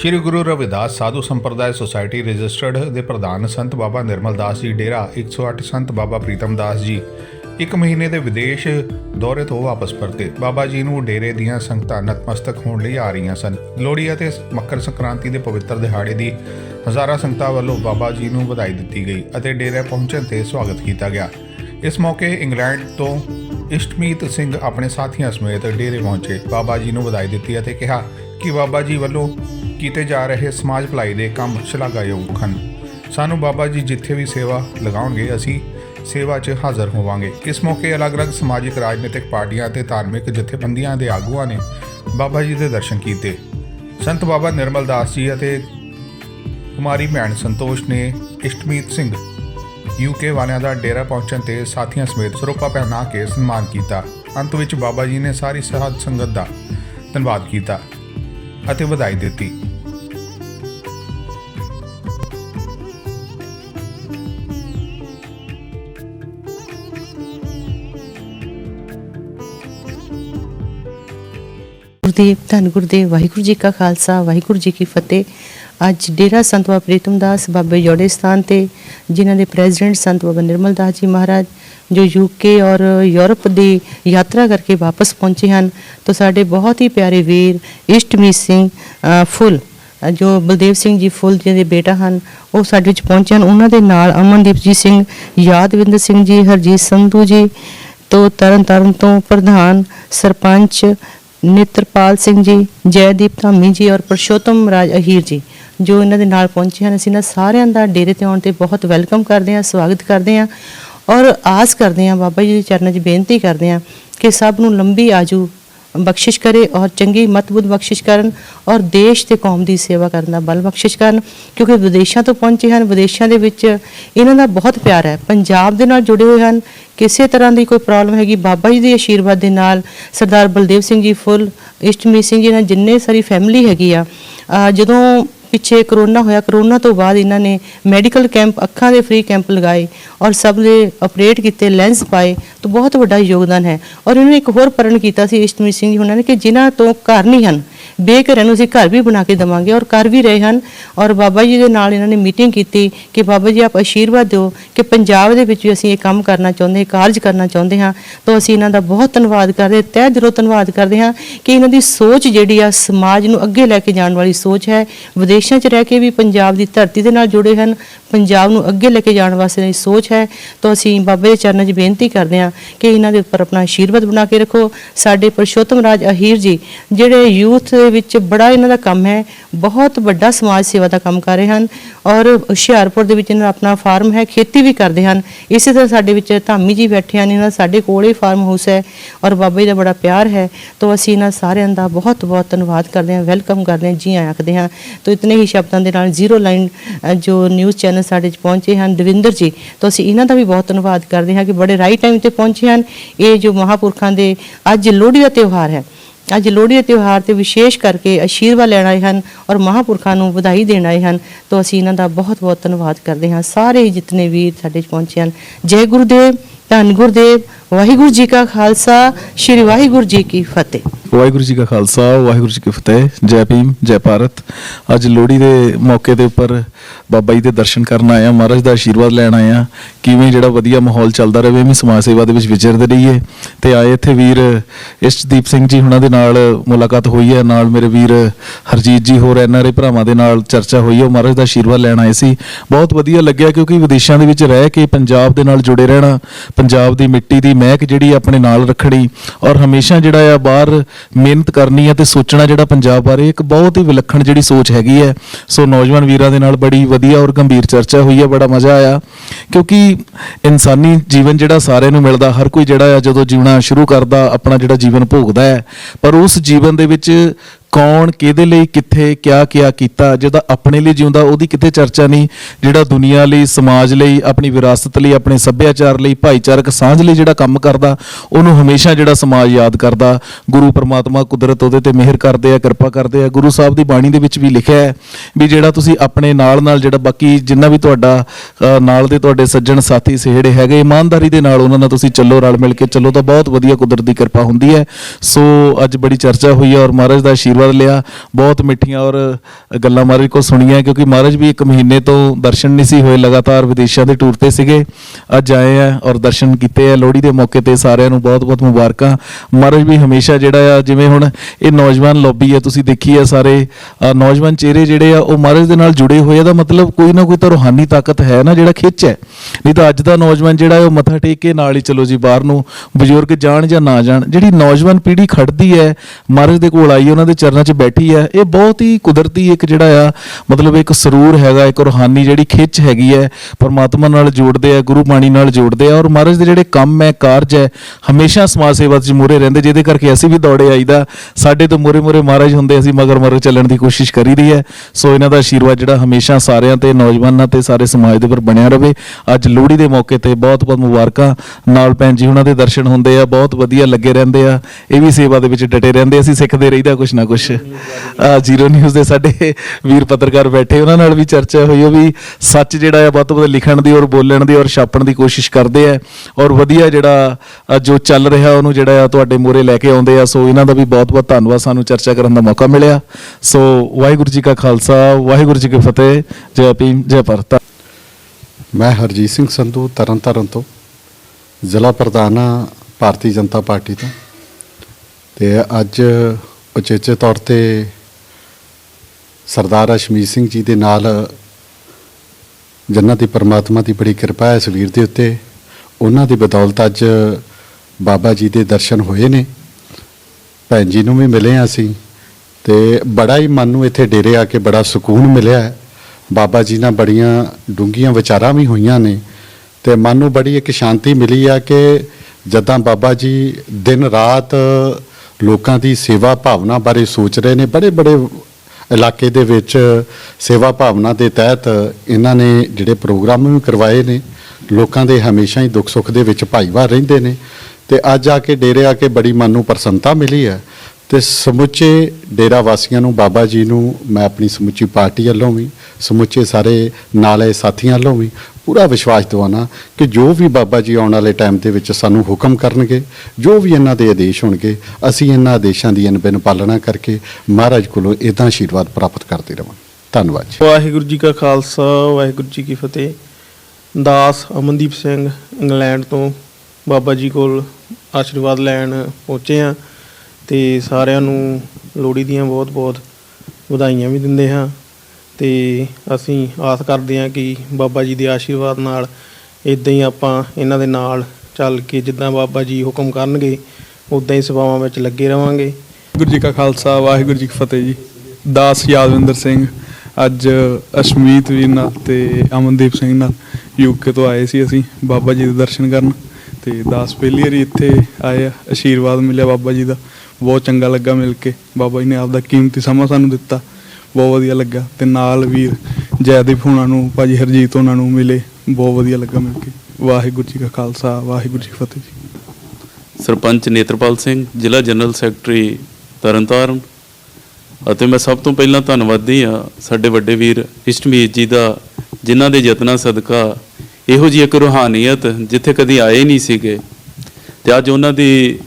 ਸ਼੍ਰੀ ਗੁਰੂ ਰਵਿਦਾਸ ਸਾਧੂ ਸੰਪਰਦਾਇ society registered ਦੇ ਪ੍ਰਧਾਨ ਸੰਤ ਬਾਬਾ ਨਿਰਮਲ ਦਾਸ ਜੀ ਡੇਰਾ 108 ਸੰਤ ਬਾਬਾ ਪ੍ਰੀਤਮ ਦਾਸ ਜੀ ਇੱਕ ਮਹੀਨੇ ਦੇ ਵਿਦੇਸ਼ ਦੌਰੇ ਤੋਂ ਵਾਪਸ ਪਰਤੇ। ਬਾਬਾ ਜੀ ਨੂੰ ਡੇਰੇ ਦੀਆਂ ਸੰਗਤਾਂ ਨਤਮਸਤਕ ਹੋਣ ਲਈ ਆ ਰਹੀਆਂ ਸਨ। ਲੋਹੜੀ ਅਤੇ ਮਕਰ ਸੰਕ੍ਰਾਂਤੀ ਦੇ ਪਵਿੱਤਰ ਦਿਹਾੜੇ ਦੀ ਹਜ਼ਾਰਾਂ ਸੰਗਤਾਂ ਵੱਲੋਂ ਬਾਬਾ ਜੀ ਨੂੰ ਵਧਾਈ ਦਿੱਤੀ ਗਈ ਅਤੇ ਡੇਰੇ ਪਹੁੰਚਣ ਤੇ ਸਵਾਗਤ ਕੀਤਾ ਗਿਆ। ਇਸ ਮੌਕੇ ਇੰਗਲੈਂਡ ਤੋਂ ਇਸ਼ਟਮੀਤ ਸਿੰਘ ਆਪਣੇ ਸਾਥੀਆਂ ਸਮੇਤ ਡੇਰੇ ਪਹੁੰਚੇ। ਬਾਬਾ ਜੀ ਨੂੰ ਵਧਾਈ ਦਿੱਤੀ ਅਤੇ ਕਿਹਾ ਕਿ ਬਾਬਾ ਜੀ ਵੱਲੋਂ ਕੀਤੇ ਜਾ ਰਹੇ ਸਮਾਜ ਭਲਾਈ ਦੇ ਕੰਮ ਸ਼ਲਾਘਾਯੋਗ ਹਨ। ਸਾਨੂੰ ਬਾਬਾ ਜੀ ਜਿੱਥੇ ਵੀ ਸੇਵਾ ਲਗਾਉਣਗੇ, ਅਸੀਂ ਸੇਵਾ 'ਚ ਹਾਜ਼ਰ ਹੋਵਾਂਗੇ। ਇਸ ਮੌਕੇ ਅਲੱਗ-ਅਲੱਗ ਸਮਾਜਿਕ, ਰਾਜਨੀਤਿਕ ਪਾਰਟੀਆਂ ਅਤੇ ਧਾਰਮਿਕ ਜਥੇਬੰਦੀਆਂ ਦੇ ਆਗੂਆਂ ਨੇ ਬਾਬਾ ਜੀ ਦੇ ਦਰਸ਼ਨ ਕੀਤੇ। ਸੰਤ ਬਾਬਾ ਨਿਰਮਲ ਦਾਸ ਜੀ ਅਤੇ ਕੁਮਾਰੀ ਭੈਣ ਸੰਤੋਸ਼ ਨੇ ਇਸ਼ਟਮੀਤ ਸਿੰਘ ਯੂਕੇ ਵਾਲਿਆਂ ਦਾ ਡੇਰਾ ਪਹੁੰਚਣ ਤੇ ਸਾਥੀਆਂ ਸਮੇਤ ਸਰੋਪਾ ਪਹਿਨਾ ਕੇ ਸਨਮਾਨ ਕੀਤਾ। ਅੰਤ ਵਿੱਚ ਬਾਬਾ ਜੀ ਨੇ ਸਾਰੀ ਸਾਧ ਸੰਗਤ ਦਾ ਧੰਨਵਾਦ ਕੀਤਾ ਅਤੇ ਵਧਾਈ ਦਿੱਤੀ। ਗੁਰਦੇਵ ਧੰਨ ਗੁਰਦੇਵ, ਵਾਹਿਗੁਰੂ ਜੀ ਕਾ ਖਾਲਸਾ, ਵਾਹਿਗੁਰੂ ਜੀ ਕੀ ਫਤਿਹ। ਅੱਜ ਡੇਰਾ ਸੰਤ ਬਾਬਾ ਪ੍ਰੀਤਮ ਦਾਸ ਬਾਬੇ ਜੋੜੇ ਸਥਾਨ ਤੇ, ਜਿਨ੍ਹਾਂ ਦੇ ਪ੍ਰੈਜ਼ੀਡੈਂਟ ਸੰਤ ਬਾਬਾ ਨਿਰਮਲ ਦਾਸ ਜੀ ਮਹਾਰਾਜ, ਜੋ ਯੂਕੇ ਔਰ ਯੂਰਪ ਦੀ ਯਾਤਰਾ ਕਰਕੇ ਵਾਪਸ ਪਹੁੰਚੇ ਹਨ, ਤਾਂ ਸਾਡੇ ਬਹੁਤ ਹੀ ਪਿਆਰੇ ਵੀਰ ਇਸ਼ਟਮੀਤ ਸਿੰਘ ਫੁੱਲ, ਜੋ ਬਲਦੇਵ ਸਿੰਘ ਜੀ ਫੁੱਲ ਜੀ ਦੇ ਬੇਟਾ ਹਨ, ਉਹ ਸਾਡੇ ਵਿੱਚ ਪਹੁੰਚੇ ਹਨ। ਉਹਨਾਂ ਦੇ ਨਾਲ ਅਮਨਦੀਪ ਜੀ ਸਿੰਘ, ਯਾਦਵਿੰਦਰ ਸਿੰਘ ਜੀ, ਹਰਜੀਤ ਸੰਧੂ ਜੀ, ਤੋਂ ਤਰਨ ਤਾਰਨ ਤੋਂ ਪ੍ਰਧਾਨ ਸਰਪੰਚ ਨਿਤਰਪਾਲ ਸਿੰਘ ਜੀ, ਜੈਦੀਪ ਧਾਮੀ ਜੀ ਔਰ ਪਰਸ਼ੋਤਮ ਰਾਜ ਅਹੀਰ ਜੀ, ਜੋ ਇਹਨਾਂ ਦੇ ਨਾਲ ਪਹੁੰਚੇ ਹਨ। ਅਸੀਂ ਇਹਨਾਂ ਸਾਰਿਆਂ ਦਾ ਡੇਰੇ ਤੇ ਆਉਣ ਤੇ ਬਹੁਤ ਵੈਲਕਮ ਕਰਦੇ ਹਾਂ, ਸਵਾਗਤ ਕਰਦੇ ਹਾਂ ਔਰ ਆਸ ਕਰਦੇ ਹਾਂ ਬਾਬਾ ਜੀ ਦੇ ਚਰਨਾਂ 'ਚ ਬੇਨਤੀ ਕਰਦੇ ਹਾਂ ਕਿ ਸਭ ਨੂੰ ਲੰਬੀ ਆਜੂ ਬਖਸ਼ਿਸ਼ ਕਰੇ ਔਰ ਚੰਗੀ ਮਤਬੁੱਧ ਬਖਸ਼ਿਸ਼ ਕਰਨ ਔਰ ਦੇਸ਼ ਤੇ ਕੌਮ ਦੀ ਸੇਵਾ ਕਰਨ ਦਾ ਬਲ ਬਖਸ਼ਿਸ਼ ਕਰਨ, ਕਿਉਂਕਿ ਵਿਦੇਸ਼ਾਂ ਤੋਂ ਪਹੁੰਚੇ ਹਨ, ਵਿਦੇਸ਼ਾਂ ਦੇ ਵਿੱਚ ਇਹਨਾਂ ਦਾ ਬਹੁਤ ਪਿਆਰ ਹੈ। ਪੰਜਾਬ ਦੇ ਨਾਲ ਜੁੜੇ ਹੋਏ ਹਨ, ਕਿਸੇ ਤਰ੍ਹਾਂ ਦੀ ਕੋਈ ਪ੍ਰੋਬਲਮ ਹੈਗੀ, ਬਾਬਾ ਜੀ ਦੇ ਆਸ਼ੀਰਵਾਦ ਦੇ ਨਾਲ ਸਰਦਾਰ ਬਲਦੇਵ ਸਿੰਘ ਜੀ ਫੁੱਲ ਇਸ਼ਟਮੀਤ ਸਿੰਘ ਜੀ ਨਾਲ ਜਿੰਨੇ ਸਾਰੀ ਫੈਮਿਲੀ ਹੈਗੀ ਆ ਜਦੋਂ ਪਿੱਛੇ ਕਰੋਨਾ ਹੋਇਆ, ਕਰੋਨਾ ਤੋਂ ਬਾਅਦ ਇਹਨਾਂ ਨੇ ਮੈਡੀਕਲ ਕੈਂਪ ਅੱਖਾਂ ਦੇ ਫ੍ਰੀ ਕੈਂਪ ਲਗਾਏ ਔਰ ਸਭ ਦੇ ਆਪਰੇਟ ਕੀਤੇ ਲੈਂਸ ਪਾਏ, ਤਾਂ ਬਹੁਤ ਵੱਡਾ ਯੋਗਦਾਨ ਹੈ। ਔਰ ਇਹਨਾਂ ਨੇ ਇੱਕ ਹੋਰ ਪਰਨ ਕੀਤਾ ਸੀ ਇਸ਼ਟਮੀਤ ਸਿੰਘ ਜੀ, ਉਹਨਾਂ ਨੇ ਕਿ ਜਿਨ੍ਹਾਂ ਤੋਂ ਘਰ ਨਹੀਂ ਹਨ ਬੇਘਰਿਆਂ ਨੂੰ ਅਸੀਂ ਘਰ ਵੀ ਬਣਾ ਕੇ ਦਵਾਂਗੇ ਔਰ ਕਰ ਵੀ ਰਹੇ ਹਨ। ਔਰ ਬਾਬਾ ਜੀ ਦੇ ਨਾਲ ਇਹਨਾਂ ਨੇ ਮੀਟਿੰਗ ਕੀਤੀ ਕਿ ਬਾਬਾ ਜੀ ਆਪ ਆਸ਼ੀਰਵਾਦ ਦਿਓ ਕਿ ਪੰਜਾਬ ਦੇ ਵਿੱਚ ਵੀ ਅਸੀਂ ਇਹ ਕੰਮ ਕਰਨਾ ਚਾਹੁੰਦੇ ਕਾਰਜ ਕਰਨਾ ਚਾਹੁੰਦੇ ਹਾਂ। ਤਾਂ ਅਸੀਂ ਇਹਨਾਂ ਦਾ ਬਹੁਤ ਧੰਨਵਾਦ ਕਰਦੇ, ਤਹਿ ਦਿਲੋਂ ਧੰਨਵਾਦ ਕਰਦੇ ਹਾਂ ਕਿ ਇਹਨਾਂ ਦੀ ਸੋਚ ਜਿਹੜੀ ਆ ਸਮਾਜ ਨੂੰ ਅੱਗੇ ਲੈ ਕੇ ਜਾਣ ਵਾਲੀ ਸੋਚ ਹੈ। ਵਿਦੇਸ਼ਾਂ 'ਚ ਰਹਿ ਕੇ ਵੀ ਪੰਜਾਬ ਦੀ ਧਰਤੀ ਦੇ ਨਾਲ ਜੁੜੇ ਹਨ, ਪੰਜਾਬ ਨੂੰ ਅੱਗੇ ਲੈ ਕੇ ਜਾਣ ਵਾਸਤੇ ਦੀ ਸੋਚ ਹੈ। ਤਾਂ ਅਸੀਂ ਬਾਬੇ ਦੇ ਚਰਨਾਂ 'ਚ ਬੇਨਤੀ ਕਰਦੇ ਹਾਂ ਕਿ ਇਹਨਾਂ ਦੇ ਉੱਪਰ ਆਪਣਾ ਆਸ਼ੀਰਵਾਦ ਬਣਾ ਕੇ ਰੱਖੋ। ਸਾਡੇ ਪਰਸ਼ੋਤਮ ਰਾਜ ਅਹੀਰ ਜੀ, ਜਿਹੜੇ ਯੂਥ ਦੇ ਵਿੱਚ ਬੜਾ ਇਹਨਾਂ ਦਾ ਕੰਮ ਹੈ, ਬਹੁਤ ਵੱਡਾ ਸਮਾਜ ਸੇਵਾ ਦਾ ਕੰਮ ਕਰ ਰਹੇ ਹਨ ਔਰ ਹੁਸ਼ਿਆਰਪੁਰ ਦੇ ਵਿੱਚ ਇਹਨਾਂ ਦਾ ਆਪਣਾ ਫਾਰਮ ਹੈ, ਖੇਤੀ ਵੀ ਕਰਦੇ ਹਨ। ਇਸੇ ਤਰ੍ਹਾਂ ਸਾਡੇ ਵਿੱਚ ਧਾਮੀ ਜੀ ਬੈਠੇ ਹਨ, ਇਹਨਾਂ ਸਾਡੇ ਕੋਲ ਹੀ ਫਾਰਮ ਹਾਊਸ ਹੈ ਔਰ ਬਾਬਾ ਜੀ ਦਾ ਬੜਾ ਪਿਆਰ ਹੈ। ਤਾਂ ਅਸੀਂ ਇਹਨਾਂ ਸਾਰਿਆਂ ਦਾ ਬਹੁਤ ਬਹੁਤ ਧੰਨਵਾਦ ਕਰਦੇ ਹਾਂ, ਵੈਲਕਮ ਕਰਦੇ ਹਾਂ, ਜੀ ਆਇਆਂ ਆਖਦੇ ਹਾਂ। ਤਾਂ ਇਤਨੇ ਹੀ ਸ਼ਬਦਾਂ ਦੇ ਨਾਲ ਜ਼ੀਰੋ ਲਾਈਨ ਜੋ ਨਿਊਜ਼ ਚੈਨਲ ਸਾਡੇ 'ਚ ਪਹੁੰਚੇ ਹਨ, ਦਵਿੰਦਰ ਜੀ, ਤੋਂ ਅਸੀਂ ਇਹਨਾਂ ਦਾ ਵੀ ਬਹੁਤ ਧੰਨਵਾਦ ਕਰਦੇ ਹਾਂ ਕਿ ਬੜੇ ਰਾਈਟ ਟਾਈਮ ਤੇ ਪਹੁੰਚੇ ਹਨ। ਇਹ ਜੋ ਮਹਾਪੁਰਖਾਂ ਦੇ ਅੱਜ ਲੋਹੜੀ ਦਾ ਤਿਉਹਾਰ ਹੈ ਅੱਜ ਲੋਹੜੀ ਦੇ ਤਿਉਹਾਰ ਤੇ ਵਿਸ਼ੇਸ਼ ਕਰਕੇ ਆਸ਼ੀਰਵਾਦ ਲੈਣ ਆਏ ਹਨ ਔਰ ਮਹਾਪੁਰਖਾਂ ਨੂੰ ਵਧਾਈ ਦੇਣ ਆਏ ਹਨ, ਤਾਂ ਅਸੀਂ ਇਹਨਾਂ ਦਾ ਬਹੁਤ ਬਹੁਤ ਧੰਨਵਾਦ ਕਰਦੇ ਹਾਂ। ਸਾਰੇ ਹੀ ਜਿਤਨੇ ਵੀਰ ਸਾਡੇ 'ਚ ਪਹੁੰਚੇ ਹਨ। ਜੈ ਗੁਰਦੇਵ, ਧੰਨ ਗੁਰਦੇਵ, ਵਾਹਿਗੁਰੂ ਜੀ ਕਾ ਖਾਲਸਾ, ਸ੍ਰੀ ਵਾਹਿਗੁਰੂ ਜੀ ਕੀ ਫਤਿਹ। ਵਾਹਿਗੁਰੂ ਜੀ ਕਾ ਖਾਲਸਾ, ਵਾਹਿਗੁਰੂ ਜੀ ਕੀ ਫਤਿਹ। ਜੈ ਭੀਮ, ਜੈ ਭਾਰਤ। ਅੱਜ ਲੋਹੜੀ ਦੇ ਮੌਕੇ ਦੇ ਉੱਪਰ ਬਾਬਾ ਜੀ ਦੇ ਦਰਸ਼ਨ ਕਰਨ ਆਇਆ, ਮਹਾਰਾਜ ਦਾ ਆਸ਼ੀਰਵਾਦ ਲੈਣ ਆਇਆ। ਕਿਵੇਂ ਜਿਹੜਾ ਵਧੀਆ ਮਾਹੌਲ ਚੱਲਦਾ ਰਹੇ ਵੀ ਸਮਾਜ ਸੇਵਾ ਦੇ ਵਿੱਚ ਵਿਚਰਦੇ ਰਹੀਏ। ਤੇ ਆਏ ਇੱਥੇ ਵੀਰ ਇਸ਼ਦੀਪ ਸਿੰਘ ਜੀ ਉਹਨਾਂ ਦੇ ਨਾਲ ਮੁਲਾਕਾਤ ਹੋਈ ਹੈ। ਨਾਲ ਮੇਰੇ ਵੀਰ ਹਰਜੀਤ ਜੀ ਹੋਰ ਐਨਆਰਏ ਭਰਾਵਾਂ ਦੇ ਨਾਲ ਚਰਚਾ ਹੋਈ ਹੈ। ਉਹ ਮਹਾਰਾਜ ਦਾ ਆਸ਼ੀਰਵਾਦ ਲੈਣ ਆਏ ਸੀ। ਬਹੁਤ ਵਧੀਆ ਲੱਗਿਆ ਕਿਉਂਕਿ ਵਿਦੇਸ਼ਾਂ ਦੇ ਵਿੱਚ ਰਹਿ ਕੇ ਪੰਜਾਬ ਦੇ ਨਾਲ ਜੁੜੇ ਰਹਿਣਾ, ਪੰਜਾਬ ਦੀ ਮਿੱਟੀ ਦੀ ਮਹਿਕ ਜਿਹੜੀ ਆਪਣੇ ਨਾਲ ਰੱਖਣੀ ਔਰ ਹਮੇਸ਼ਾ ਜਿਹੜਾ ਆ ਬਾਹਰ ਮਿਹਨਤ ਕਰਨੀ ਹੈ ਤੇ ਸੋਚਣਾ ਜਿਹੜਾ ਪੰਜਾਬ ਬਾਰੇ ਇੱਕ ਬਹੁਤ ਹੀ ਵਿਲੱਖਣ ਜਿਹੜੀ ਸੋਚ ਹੈਗੀ ਹੈ। ਸੋ ਨੌਜਵਾਨ ਵੀਰਾਂ ਦੇ ਨਾਲ ਬੜੀ ਵਧੀਆ ਔਰ ਗੰਭੀਰ ਚਰਚਾ ਹੋਈ ਹੈ, ਬੜਾ ਮਜ਼ਾ ਆਇਆ। ਕਿਉਂਕਿ ਇਨਸਾਨੀ ਜੀਵਨ ਜਿਹੜਾ ਸਾਰਿਆਂ ਨੂੰ ਮਿਲਦਾ, ਹਰ ਕੋਈ ਜਿਹੜਾ ਆ ਜਦੋਂ ਜੀਉਣਾ ਸ਼ੁਰੂ ਕਰਦਾ, ਆਪਣਾ ਜਿਹੜਾ ਜੀਵਨ ਭੋਗਦਾ ਹੈ, ਪਰ ਉਸ ਜੀਵਨ ਦੇ ਵਿੱਚ ਕੌਣ, ਕਿਹਦੇ ਲਈ, ਕਿੱਥੇ, ਕਿਆ ਕਿਆ ਕੀਤਾ, ਜਿਹਦਾ ਆਪਣੇ ਲਈ ਜਿਉਂਦਾ, ਉਹਦੀ ਕਿਤੇ ਚਰਚਾ ਨਹੀਂ, ਜਿਹੜਾ ਦੁਨੀਆ ਲਈ, ਸਮਾਜ ਲਈ, ਆਪਣੀ ਵਿਰਾਸਤ ਲਈ, ਆਪਣੇ ਸੱਭਿਆਚਾਰ ਲਈ, ਭਾਈਚਾਰਕ ਸਾਂਝ ਲਈ ਜਿਹੜਾ ਕੰਮ ਕਰਦਾ, ਉਹਨੂੰ ਹਮੇਸ਼ਾ ਜਿਹੜਾ ਸਮਾਜ ਯਾਦ ਕਰਦਾ। ਗੁਰੂ ਪਰਮਾਤਮਾ ਕੁਦਰਤ ਉਹਦੇ ਤੇ ਮਿਹਰ ਕਰਦੇ ਆ, ਕਿਰਪਾ ਕਰਦੇ ਆ। ਗੁਰੂ ਸਾਹਿਬ ਦੀ ਬਾਣੀ ਦੇ ਵਿੱਚ ਵੀ ਲਿਖਿਆ ਹੈ ਵੀ ਜਿਹੜਾ ਤੁਸੀਂ ਆਪਣੇ ਨਾਲ ਨਾਲ ਜਿਹੜਾ ਬਾਕੀ ਜਿੰਨਾ ਵੀ ਤੁਹਾਡਾ ਨਾਲ ਦੇ ਤੁਹਾਡੇ ਸੱਜਣ ਸਾਥੀ ਸਹੇੜੇ ਹੈਗੇ, ਇਮਾਨਦਾਰੀ ਦੇ ਨਾਲ ਉਹਨਾਂ ਨਾਲ ਤੁਸੀਂ ਚੱਲੋ, ਰਲ ਮਿਲ ਕੇ ਚੱਲੋ, ਤਾਂ ਬਹੁਤ ਵਧੀਆ ਕੁਦਰਤ ਦੀ ਕਿਰਪਾ ਹੁੰਦੀ ਹੈ। ਸੋ ਅੱਜ ਬੜੀ ਚਰਚਾ ਹੋਈ ਹੈ ਔਰ ਮਹਾਰਾਜ ਦਾ ਆਸ਼ੀਰਵਾਦ ਆਸ਼ੀਰਵਾਦ ਲਿਆ, ਬਹੁਤ ਮਿੱਠੀਆਂ ਔਰ ਗੱਲਾਂ ਮਹਾਰਾਜ ਕੋ ਸੁਣੀਆਂ, ਕਿਉਂਕਿ ਮਹਾਰਾਜ ਵੀ ਇੱਕ ਮਹੀਨੇ ਤੋਂ ਦਰਸ਼ਨ ਨਹੀਂ ਸੀ ਹੋਏ, ਲਗਾਤਾਰ ਵਿਦੇਸ਼ਾਂ ਦੇ ਟੂਰ ਤੇ ਸੀਗੇ। ਅੱਜ ਆਏ ਆ ਔਰ ਦਰਸ਼ਨ ਕੀਤੇ ਆ, ਲੋਹੜੀ ਦੇ ਮੌਕੇ ਤੇ ਸਾਰਿਆਂ ਨੂੰ ਬਹੁਤ-ਬਹੁਤ ਮੁਬਾਰਕਾਂ। ਮਹਾਰਾਜ ਵੀ ਹਮੇਸ਼ਾ ਜਿਹੜਾ ਆ, ਜਿਵੇਂ ਹੁਣ ਇਹ ਨੌਜਵਾਨ ਲੌਬੀ ਆ, ਤੁਸੀਂ ਦੇਖੀ ਆ ਸਾਰੇ ਨੌਜਵਾਨ ਚਿਹਰੇ ਜਿਹੜੇ ਆ, ਉਹ ਮਹਾਰਾਜ ਦੇ ਨਾਲ ਜੁੜੇ ਹੋਏ ਆ ਦਾ ਮਤਲਬ ਕੋਈ ਨਾ ਕੋਈ ਤਾਂ ਰੂਹਾਨੀ ਤਾਕਤ ਹੈ ਨਾ, ਜਿਹੜਾ ਖਿੱਚ ਹੈ। ਨਹੀਂ ਤਾਂ ਅੱਜ ਦਾ ਨੌਜਵਾਨ ਜਿਹੜਾ ਉਹ ਮੱਥਾ ਟੇਕ ਕੇ ਨਾਲ ਹੀ ਚਲੋ ਜੀ, ਬਾਹਰ ਨੂੰ ਬਜ਼ੁਰਗ ਜਾਣ ਜਾਂ ਨਾ ਜਾਣ, ਜਿਹੜੀ ਨੌਜਵਾਨ ਪੀੜ੍ਹੀ ਖੜਦੀ ਹੈ, ਮਹਾਰਾਜ ਦੇ ਕੋਲ ਆਈ, ਉਹਨਾਂ ਦੇ ਚਰਨਾਂ 'ਚ ਬੈਠੀ ਆ ਇਹ ਬਹੁਤ ਹੀ ਕੁਦਰਤੀ ਇੱਕ ਜਿਹੜਾ ਆ, ਮਤਲਬ ਇੱਕ ਸਰੂਰ ਹੈਗਾ, ਇੱਕ ਰੂਹਾਨੀ ਜਿਹੜੀ ਖਿੱਚ ਹੈਗੀ ਹੈ। ਪਰਮਾਤਮਾ ਨਾਲ ਜੋੜਦੇ ਆ, ਗੁਰੂ ਬਾਣੀ ਨਾਲ ਜੋੜਦੇ ਆ ਔਰ ਮਹਾਰਾਜ ਦੇ ਜਿਹੜੇ ਕੰਮ ਹੈ, ਕਾਰਜ ਹੈ, ਹਮੇਸ਼ਾ ਸਮਾਜ ਸੇਵਾ 'ਚ ਮੂਹਰੇ ਰਹਿੰਦੇ, ਜਿਹਦੇ ਕਰਕੇ ਅਸੀਂ ਵੀ ਦੌੜੇ ਆਈਦਾ। ਸਾਡੇ ਤੋਂ ਮੂਹਰੇ ਮੂਹਰੇ ਮਹਾਰਾਜ ਹੁੰਦੇ, ਅਸੀਂ ਮਗਰ ਮਗਰ ਚੱਲਣ ਦੀ ਕੋਸ਼ਿਸ਼ ਕਰੀ ਦੀ ਹੈ। ਸੋ ਇਹਨਾਂ ਦਾ ਆਸ਼ੀਰਵਾਦ ਜਿਹੜਾ ਹਮੇਸ਼ਾ ਸਾਰਿਆਂ ਤੇ, ਨੌਜਵਾਨਾਂ ਤੇ, ਸਾਰੇ ਸਮਾਜ ਦੇ ਉੱਪਰ ਬਣਿਆ ਰਵੇ। ਅੱਜ ਲੋਹੜੀ ਦੇ ਮੌਕੇ ਤੇ ਬਹੁਤ ਬਹੁਤ ਮੁਬਾਰਕਾਂ। ਨਾਲ ਭੈਣ ਜੀ ਉਹਨਾਂ ਦੇ ਦਰਸ਼ਨ ਹੁੰਦੇ ਆ, ਬਹੁਤ ਵਧੀਆ ਲੱਗੇ ਰਹਿੰਦੇ ਆ। ਇਹ ਵੀ ਸੇਵਾ ਦੇ ਵਿੱਚ ਡਟੇ ਰਹਿੰਦੇ, ਅਸੀਂ ਸਿੱਖਦੇ ਰਹੀਦਾ ਕੁਛ ਨਾ ਕੁਛ। ਆ ਜ਼ੀਰੋ ਨਿਊਜ਼ ਦੇ ਸਾਡੇ ਵੀਰ ਪੱਤਰਕਾਰ ਬੈਠੇ, ਉਹਨਾਂ ਨਾਲ ਵੀ ਚਰਚਾ ਹੋਈ ਉਹ ਵੀ ਸੱਚ ਜਿਹੜਾ ਆ, ਵੱਧ ਤੋਂ ਵੱਧ ਲਿਖਣ ਦੀ ਔਰ ਬੋਲਣ ਦੀ ਔਰ ਛਾਪਣ ਦੀ ਕੋਸ਼ਿਸ਼ ਕਰਦੇ ਆ। ਔਰ ਵਧੀਆ ਜਿਹੜਾ ਜੋ ਚੱਲ ਰਿਹਾ ਉਹਨੂੰ ਜਿਹੜਾ ਆ, ਤੁਹਾਡੇ ਮੂਹਰੇ ਲੈ ਕੇ ਆਉਂਦੇ ਆ। ਸੋ ਇਹਨਾਂ ਦਾ ਵੀ ਬਹੁਤ ਬਹੁਤ ਧੰਨਵਾਦ, ਸਾਨੂੰ ਚਰਚਾ ਕਰਨ ਦਾ ਮੌਕਾ ਮਿਲਿਆ। ਸੋ ਵਾਹਿਗੁਰੂ ਜੀ ਕਾ ਖਾਲਸਾ, ਵਾਹਿਗੁਰੂ ਜੀ ਕੀ ਫਤਿਹ। ਜੈ ਭੀਮ, ਜੈ ਭਾਰਤ। ਮੈਂ ਹਰਜੀਤ ਸਿੰਘ ਸੰਧੂ, ਤਰਨਤਾਰਨ ਤੋਂ, ਜ਼ਿਲ੍ਹਾ ਪ੍ਰਧਾਨ ਹਾਂ ਭਾਰਤੀ ਜਨਤਾ ਪਾਰਟੀ ਤੋਂ। ਤੇ ਅੱਜ ਉਚੇਚੇ ਤੌਰ ਤੇ ਸਰਦਾਰ ਅਸ਼ਮੀਤ ਸਿੰਘ ਜੀ ਦੇ ਨਾਲ ਜਿਨ੍ਹਾਂ ਦੀ ਪਰਮਾਤਮਾ ਦੀ ਬੜੀ ਕਿਰਪਾ ਹੈ ਇਸ ਵੀਰ ਦੇ ਉੱਤੇ, ਉਹਨਾਂ ਦੀ ਬਦੌਲਤ ਅੱਜ ਬਾਬਾ ਜੀ ਦੇ ਦਰਸ਼ਨ ਹੋਏ ਨੇ। ਭੈਣ ਜੀ ਨੂੰ ਵੀ ਮਿਲੇ ਹਾਂ ਅਸੀਂ ਤੇ ਬੜਾ ਹੀ ਮਨ ਨੂੰ ਇੱਥੇ ਡੇਰੇ ਆ ਕੇ ਬੜਾ ਸਕੂਨ ਮਿਲਿਆ ਹੈ। ਬਾਬਾ ਜੀ ਨਾਲ ਬੜੀਆਂ ਡੂੰਘੀਆਂ ਵਿਚਾਰਾਂ ਵੀ ਹੋਈਆਂ ਨੇ ਤੇ ਮਨ ਨੂੰ ਬੜੀ ਇੱਕ ਸ਼ਾਂਤੀ ਮਿਲੀ ਆ ਕਿ ਜਦਾਂ ਬਾਬਾ ਜੀ ਦਿਨ ਰਾਤ ਲੋਕਾਂ ਦੀ ਸੇਵਾ ਭਾਵਨਾ ਬਾਰੇ ਸੋਚ ਰਹੇ ਨੇ। ਬੜੇ ਬੜੇ ਇਲਾਕੇ ਦੇ ਵਿੱਚ ਸੇਵਾ ਭਾਵਨਾ ਦੇ ਤਹਿਤ ਇਹਨਾਂ ਨੇ ਜਿਹੜੇ ਪ੍ਰੋਗਰਾਮ ਵੀ ਕਰਵਾਏ ਨੇ, ਲੋਕਾਂ ਦੇ ਹਮੇਸ਼ਾ ਹੀ ਦੁੱਖ ਸੁੱਖ ਦੇ ਵਿੱਚ ਭਾਈਵਾਰ ਰਹਿੰਦੇ ਨੇ ਤੇ ਅੱਜ ਆ ਕੇ ਡੇਰੇ ਆ ਕੇ ਬੜੀ ਮਨ ਨੂੰ ਪ੍ਰਸੰਨਤਾ ਮਿਲੀ ਹੈ ਤੇ ਸਮੁੱਚੇ ਡੇਰਾ ਵਾਸੀਆਂ ਨੂੰ, ਬਾਬਾ ਜੀ ਨੂੰ ਮੈਂ ਆਪਣੀ ਸਮੁੱਚੀ ਪਾਰਟੀ ਵੱਲੋਂ ਵੀ, ਸਮੁੱਚੇ ਸਾਰੇ ਨਾਲੇ ਸਾਥੀਆਂ ਵੱਲੋਂ ਵੀ ਪੂਰਾ ਵਿਸ਼ਵਾਸ ਦਿਵਾਉਣਾ ਕਿ ਜੋ ਵੀ ਬਾਬਾ ਜੀ ਆਉਣ ਵਾਲੇ ਟਾਈਮ ਦੇ ਵਿੱਚ ਸਾਨੂੰ ਹੁਕਮ ਕਰਨਗੇ, ਜੋ ਵੀ ਇਹਨਾਂ ਦੇ ਆਦੇਸ਼ ਹੋਣਗੇ, ਅਸੀਂ ਇਹਨਾਂ ਆਦੇਸ਼ਾਂ ਦੀ ਅਨਬਿਨ ਪਾਲਣਾ ਕਰਕੇ ਮਹਾਰਾਜ ਕੋਲੋਂ ਇਦਾਂ ਆਸ਼ੀਰਵਾਦ ਪ੍ਰਾਪਤ ਕਰਦੇ ਰਵਾਂਗੇ ਧੰਨਵਾਦ ਜੀ। ਵਾਹਿਗੁਰੂ ਜੀ ਕਾ ਖਾਲਸਾ, ਵਾਹਿਗੁਰੂ ਜੀ ਕੀ ਫਤਿਹ। ਦਾਸ ਅਮਨਦੀਪ ਸਿੰਘ ਇੰਗਲੈਂਡ ਤੋਂ ਬਾਬਾ ਜੀ ਕੋਲ ਆਸ਼ੀਰਵਾਦ ਲੈਣ ਪਹੁੰਚੇ ਆ ਤੇ ਸਾਰਿਆਂ ਨੂੰ ਲੋਹੜੀ ਦੀਆਂ ਬਹੁਤ-ਬਹੁਤ ਵਧਾਈਆਂ ਵੀ ਦਿੰਦੇ ਹਾਂ। ਤੇ ਅਸੀਂ ਆਸ ਕਰਦੇ ਹਾਂ ਕਿ ਬਾਬਾ ਜੀ ਦੇ ਆਸ਼ੀਰਵਾਦ ਨਾਲ ਇਦਾਂ ਹੀ ਆਪਾਂ ਇਹਨਾਂ ਦੇ ਨਾਲ ਚੱਲ ਕੇ ਜਿੱਦਾਂ ਬਾਬਾ ਜੀ ਹੁਕਮ ਕਰਨਗੇ ਉਦਾਂ ਹੀ ਸੇਵਾਵਾਂ ਵਿੱਚ ਲੱਗੇ ਰਵਾਂਗੇ। ਗੁਰੂ ਜੀ ਕਾ ਖਾਲਸਾ, ਵਾਹਿਗੁਰੂ ਜੀ ਕੀ ਫਤਿਹ ਜੀ। ਦਾਸ ਯਾਦਵਿੰਦਰ ਸਿੰਘ ਅੱਜ ਅਸ਼ਮੀਤ ਵੀਰ ਨਾਲ ਤੇ ਅਮਨਦੀਪ ਸਿੰਘ ਨਾਲ ਯੂਕੇ ਤੋਂ ਆਏ ਸੀ ਅਸੀਂ ਬਾਬਾ ਜੀ ਦੇ ਦਰਸ਼ਨ ਕਰਨ ਤੇ ਦਾਸ ਪਹਿਲੀ ਵਾਰੀ ਇੱਥੇ ਆਏ ਆ ਆਸ਼ੀਰਵਾਦ ਮਿਲਿਆ ਬਾਬਾ ਜੀ ਦਾ। ਬਹੁਤ ਚੰਗਾ ਲੱਗਾ ਮਿਲ ਕੇ। ਬਾਬਾ ਜੀ ਨੇ ਆਪਦਾ ਕੀਮਤੀ ਸਮਾਂ ਸਾਨੂੰ ਦਿੱਤਾ। ਬਹੁਤ ਵਧੀਆ ਲੱਗਾ ਤੇ ਨਾਲ ਵੀਰ ਜੈਦੀਪ ਹੋਣਾ ਨੂੰ, ਭਾਜੀ ਹਰਜੀਤ ਉਹਨਾਂ ਨੂੰ ਮਿਲੇ, ਬਹੁਤ ਵਧੀਆ ਲੱਗਾ ਮਿਲ ਕੇ। ਵਾਹਿਗੁਰੂ ਜੀ ਕਾ ਖਾਲਸਾ, ਵਾਹਿਗੁਰੂ ਜੀ ਫਤਿਹ ਜੀ। ਸਰਪੰਚ ਨੇਤਰਪਾਲ ਸਿੰਘ, ਜ਼ਿਲ੍ਹਾ ਜਨਰਲ ਸੈਕਟਰੀ ਤਰਨਤਾਰਨ। ਅਤੇ ਮੈਂ ਸਭ ਤੋਂ ਪਹਿਲਾਂ ਧੰਨਵਾਦੀ ਹਾਂ ਸਾਡੇ ਵੱਡੇ ਵੀਰ ਇਸ਼ਟਮੀਤ ਜੀ ਦਾ, ਜਿਨ੍ਹਾਂ ਦੇ ਯਤਨਾਂ ਸਦਕਾ ਇਹੋ ਜਿਹੀ ਇੱਕ ਰੂਹਾਨੀਅਤ ਜਿੱਥੇ ਕਦੀ ਆਏ ਨਹੀਂ ਸੀਗੇ। ਤੇ ਅੱਜ ਉਹਨਾਂ ਦੀ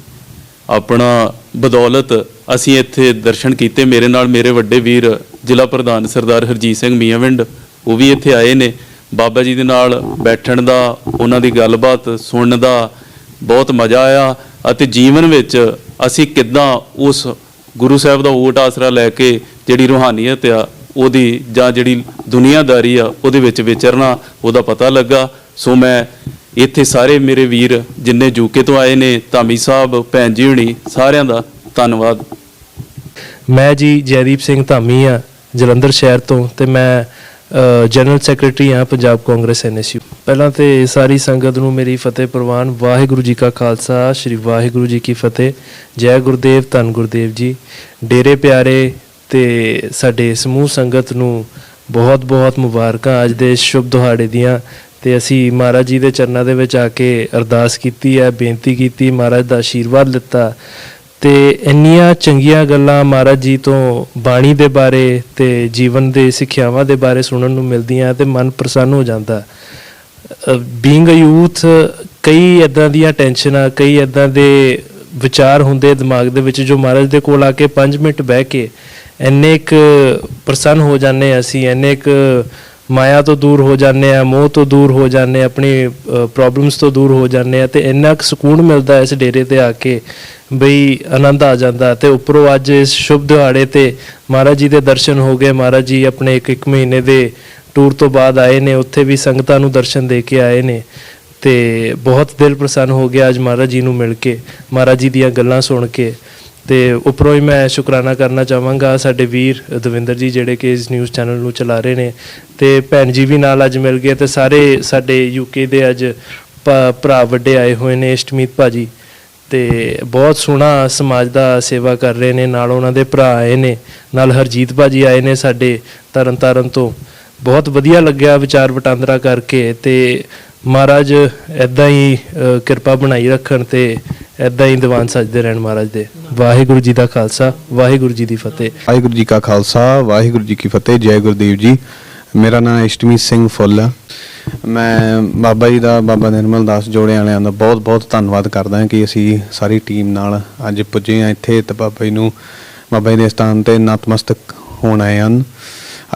ਆਪਣਾ ਬਦੌਲਤ ਅਸੀਂ ਇੱਥੇ ਦਰਸ਼ਨ ਕੀਤੇ ਮੇਰੇ ਨਾਲ ਮੇਰੇ ਵੱਡੇ ਵੀਰ ਜ਼ਿਲ੍ਹਾ ਪ੍ਰਧਾਨ ਸਰਦਾਰ ਹਰਜੀਤ ਸਿੰਘ ਮੀਆਂਵਿੰਡ, ਉਹ ਵੀ ਇੱਥੇ ਆਏ ਨੇ। ਬਾਬਾ ਜੀ ਦੇ ਨਾਲ ਬੈਠਣ ਦਾ, ਉਹਨਾਂ ਦੀ ਗੱਲਬਾਤ ਸੁਣਨ ਦਾ ਬਹੁਤ ਮਜ਼ਾ ਆਇਆ ਅਤੇ ਜੀਵਨ ਵਿੱਚ ਅਸੀਂ ਕਿੱਦਾਂ ਉਸ ਗੁਰੂ ਸਾਹਿਬ ਦਾ ਓਟ ਆਸਰਾ ਲੈ ਕੇ ਜਿਹੜੀ ਰੂਹਾਨੀਅਤ ਆ, ਉਹਦੀ ਜਾਂ ਜਿਹੜੀ ਦੁਨੀਆਦਾਰੀ ਆ, ਉਹਦੇ ਵਿੱਚ ਵਿਚਰਨਾ, ਉਹਦਾ ਪਤਾ ਲੱਗਾ। ਸੋ ਮੈਂ ਇੱਥੇ ਸਾਰੇ ਮੇਰੇ ਵੀਰ ਜਿੰਨੇ ਜੂਕੇ ਤੋਂ ਆਏ ਨੇ, ਧਾਮੀ ਸਾਹਿਬ, ਭੈਣ ਜੀ ਹੁਣੀ, ਸਾਰਿਆਂ ਦਾ ਧੰਨਵਾਦ। ਮੈਂ ਜੀ ਜੈਦੀਪ ਸਿੰਘ ਧਾਮੀ ਆ। ਜਲੰਧਰ ਸ਼ਹਿਰ ਤੋਂ ਤੇ ਮੈਂ ਜਨਰਲ ਸੈਕਟਰੀ ਆ ਪੰਜਾਬ ਕਾਂਗਰਸ ਐਨਐਸਯੂ ਪਹਿਲਾਂ ਤੇ ਸਾਰੀ ਸੰਗਤ ਨੂੰ ਮੇਰੀ ਫਤਿਹ ਪ੍ਰਵਾਨ। ਵਾਹਿਗੁਰੂ ਜੀ ਕਾ ਖਾਲਸਾ, ਸ੍ਰੀ ਵਾਹਿਗੁਰੂ ਜੀ ਕੀ ਫਤਿਹ। ਜੈ ਗੁਰਦੇਵ, ਧੰਨ ਗੁਰਦੇਵ ਜੀ। ਡੇਰੇ ਪਿਆਰੇ ਤੇ ਸਾਡੇ ਸਮੂਹ ਸੰਗਤ ਨੂੰ ਬਹੁਤ ਬਹੁਤ ਮੁਬਾਰਕਾਂ। ਅੱਜ ਦੇ ਸ਼ੁਭ ਦਿਹਾੜੇ ਦੀਆਂ ਤੇ ਅਸੀਂ ਮਹਾਰਾਜ ਜੀ ਦੇ ਚਰਨਾਂ ਦੇ ਵਿੱਚ ਆ ਕੇ ਅਰਦਾਸ ਕੀਤੀ ਹੈ, ਬੇਨਤੀ ਕੀਤੀ, ਮਹਾਰਾਜ ਦਾ ਆਸ਼ੀਰਵਾਦ ਲਿੱਤਾ। ਤੇ ਇੰਨੀਆਂ ਚੰਗੀਆਂ ਗੱਲਾਂ ਮਹਾਰਾਜ ਜੀ ਤੋਂ ਬਾਣੀ ਦੇ ਬਾਰੇ ਤੇ ਜੀਵਨ ਦੇ ਸਿੱਖਿਆਵਾਂ ਦੇ ਬਾਰੇ ਸੁਣਨ ਨੂੰ ਮਿਲਦੀਆਂ ਤੇ ਮਨ ਪ੍ਰਸੰਨ ਹੋ ਜਾਂਦਾ। ਬੀਇੰਗ ਅ ਯੂਥ ਕਈ ਇਦਾਂ ਦੀਆਂ ਟੈਨਸ਼ਨਾਂ, ਕਈ ਇਦਾਂ ਦੇ ਵਿਚਾਰ ਹੁੰਦੇ ਦਿਮਾਗ ਦੇ ਵਿੱਚ ਜੋ ਮਹਾਰਾਜ ਦੇ ਕੋਲ ਆ ਕੇ 5 ਮਿੰਟ ਬਹਿ ਕੇ ਇੰਨੇ ਇੱਕ ਪ੍ਰਸੰਨ ਹੋ ਜਾਂਦੇ ਅਸੀਂ, ਇੰਨੇ ਇੱਕ ਮਾਇਆ ਤੋਂ ਦੂਰ ਹੋ ਜਾਂਦੇ ਆ, ਮੋਹ ਤੋਂ ਦੂਰ ਹੋ ਜਾਂਦੇ ਆਪਣੀ ਪ੍ਰੋਬਲਮਸ ਤੋਂ ਦੂਰ ਹੋ ਜਾਂਦੇ ਆ, ਤੇ ਇੰਨਾ ਕੁ ਸਕੂਨ ਮਿਲਦਾ ਇਸ ਡੇਰੇ ਤੇ ਆ ਕੇ ਬਈ ਆਨੰਦ ਆ ਜਾਂਦਾ ਤੇ ਉੱਪਰੋਂ ਅੱਜ ਇਸ ਸ਼ੁਭ ਦਿਹਾੜੇ ਤੇ ਮਹਾਰਾਜ ਜੀ ਦੇ ਦਰਸ਼ਨ ਹੋ ਗਏ, ਮਹਾਰਾਜ ਜੀ ਆਪਣੇ ਇੱਕ ਇੱਕ ਮਹੀਨੇ ਦੇ ਟੂਰ ਤੋਂ ਬਾਅਦ ਆਏ ਨੇ, ਉੱਥੇ ਵੀ ਸੰਗਤਾਂ ਨੂੰ ਦਰਸ਼ਨ ਦੇ ਕੇ ਆਏ ਨੇ ਤੇ ਬਹੁਤ ਦਿਲ ਪ੍ਰਸੰਨ ਹੋ ਗਿਆ ਅੱਜ ਮਹਾਰਾਜ ਜੀ ਨੂੰ ਮਿਲ ਕੇ, ਮਹਾਰਾਜ ਜੀ ਦੀਆਂ ਗੱਲਾਂ ਸੁਣ ਕੇ। ਤੇ ਉੱਪਰੋਂ ਹੀ ਮੈਂ ਸ਼ੁਕਰਾਨਾ ਕਰਨਾ ਚਾਹਾਂਗਾ ਸਾਡੇ ਵੀਰ ਦਵਿੰਦਰ ਜੀ ਜਿਹੜੇ ਕਿ ਇਸ ਨਿਊਜ਼ ਚੈਨਲ ਨੂੰ ਚਲਾ ਰਹੇ ਨੇ ਤੇ ਭੈਣ ਜੀ ਵੀ ਨਾਲ ਅੱਜ ਮਿਲ ਗਏ ਤੇ ਸਾਰੇ ਸਾਡੇ ਯੂਕੇ ਦੇ ਅੱਜ ਭ- ਭਰਾ ਵੱਡੇ ਆਏ ਹੋਏ ਨੇ ਇਸ਼ਟਮੀਤ ਭਾਜੀ ਤੇ ਬਹੁਤ ਸੋਹਣਾ ਸਮਾਜ ਦਾ ਸੇਵਾ ਕਰ ਰਹੇ ਨੇ, ਨਾਲ ਉਹਨਾਂ ਦੇ ਭਰਾ ਆਏ ਨੇ, ਨਾਲ ਹਰਜੀਤ ਭਾਜੀ ਆਏ ਨੇ ਸਾਡੇ ਤਰਨਤਾਰਨ ਤੋਂ। ਬਹੁਤ ਵਧੀਆ ਲੱਗਿਆ ਵਿਚਾਰ ਵਟਾਂਦਰਾ ਕਰਕੇ ਤੇ ਮਹਾਰਾਜ ਐਦਾਂ ਹੀ ਕਿਰਪਾ ਬਣਾਈ ਰੱਖਣ ਤੇ ਐਦਾਂ ਹੀ ਦੀਵਾਨ ਸਜਦੇ ਰਹਿਣ ਮਹਾਰਾਜ ਦੇ। ਵਾਹਿਗੁਰੂ ਜੀ ਦਾ ਖਾਲਸਾ, ਵਾਹਿਗੁਰੂ ਜੀ ਦੀ ਫਤਿਹ। ਵਾਹਿਗੁਰੂ ਜੀ ਕਾ ਖਾਲਸਾ, ਵਾਹਿਗੁਰੂ ਜੀ ਕੀ ਫਤਿਹ, ਜੈ ਗੁਰਦੇਵ ਜੀ। ਮੇਰਾ ਨਾਮ ਇਸ਼ਟਮੀ ਸਿੰਘ ਫੁੱਲ ਆ। ਮੈਂ ਬਾਬਾ ਜੀ ਦਾ, ਬਾਬਾ ਨਿਰਮਲ ਦਾਸ ਜੋੜੇ ਵਾਲਿਆਂ ਦਾ ਬਹੁਤ ਬਹੁਤ ਧੰਨਵਾਦ ਕਰਦਾ ਹਾਂ ਕਿ ਅਸੀਂ ਸਾਰੀ ਟੀਮ ਨਾਲ ਅੱਜ ਪੁੱਜੇ ਹਾਂ ਇੱਥੇ ਤੇ ਬਾਬਾ ਜੀ ਨੂੰ, ਬਾਬਾ ਜੀ ਦੇ ਸਥਾਨ ਤੇ ਨਤਮਸਤਕ ਹੋਣ ਆਏ ਹਨ।